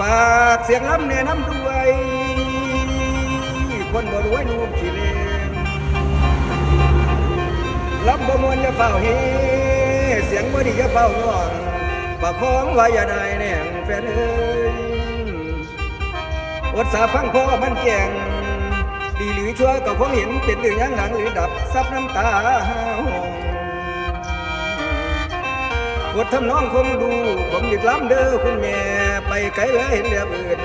ฝากเสียงล้ำแนะนำด้วย คนบ่รวยลูกขี้เลนล้ำบ่มวนอย่าเฝ้าเฮเสียงบ่ดีอย่าเฝ้าง่วงประคองไว้อย่าได้แน่งแฟนเอ้ยอดสาฟังพ่อมันแก่งดีหรือชั่วก็คงเห็นเป็นเรื่อยังหลังหรือดับซับน้ำตา ห้าหงบทำน้องคงดู ผมหยุดล้ำเด้อคุณแม่ ไปไกลเลยเห็นเรืออื่น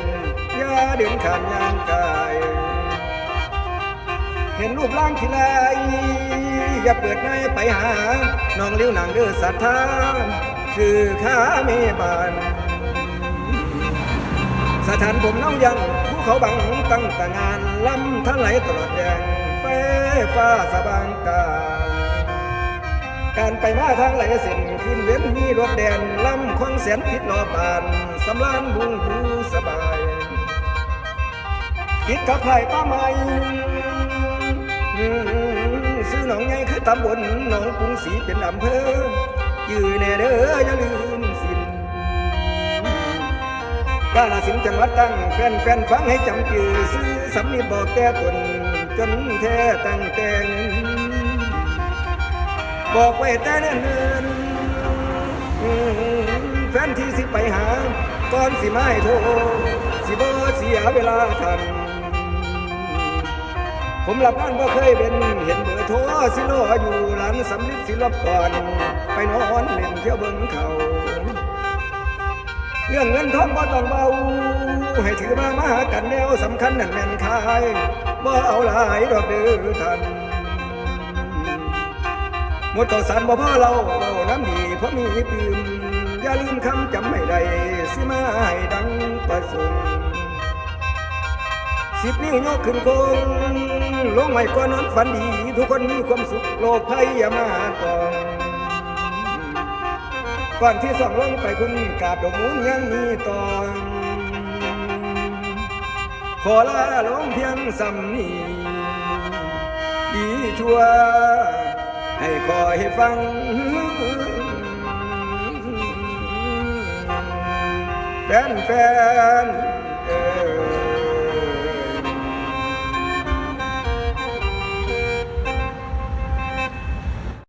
อย่าเดินขามยางกาย เห็นรูปร่างขี้ลายอย่าเปิดในไปหา น้องเลี้ยวหนังเด้อสัทธาคือข้าเมบานสถานผมน้องยังภูเขาบังตั้งแต่งานลำทั้งไหลตลอดแดงไฟฟ้าสบางกา การไปมาทางไหลเส้นขึ้นเว้นมีรถแดนลำคองแสนติดรอบานสำลานบุงหูสบายติดกับไผ่ป้าไม้ซื้อหนองไงคือตำบลหนองกรุงศรีเป็นอำเภอยือแน่เด้ออย่าลืมสินกาลสินจังหวัดตั้งแฟนแฟนฟังให้จำจือซื้อสำนีบอกแต่ตนจนแท้ตั้งแต่เงิน บอกไว้แต่เนิ่นแฟนที่สิไปหาก่อนสิมาให้โทรสิบ่เสียเวลาทันผมหลับนั่นบ่เคยเป็นเห็นเบอร์โทรสิรออยู่หลันสำลิดสิรบก่อนไปนอนเล่นเที่ยวเบิ่งเขาเรื่องเงินทองบ่ต้องเบา ให้ถือมามาหากันแนวสำคัญนั่นแม่นคายบ่เอาหลายดอกเด้อท่าน หมดข้าวสารบ่พ่อเราเราน้ำดีเพราะมีตื่มอย่าลืมคำจำไม่ได้สิมาให้ดังประสงค์สิบนิ้วยกขึ้นโคงลงไม่ก่อนอนฝันดี ทุกคนมีความสุขโลกภัยอย่ามาตองก่อนที่สองลงไปคุณกาบดอกมูลยังมีตอนขอลาลงเพียงสำนีดีชัว คอยฟัง แฟนแฟนเออ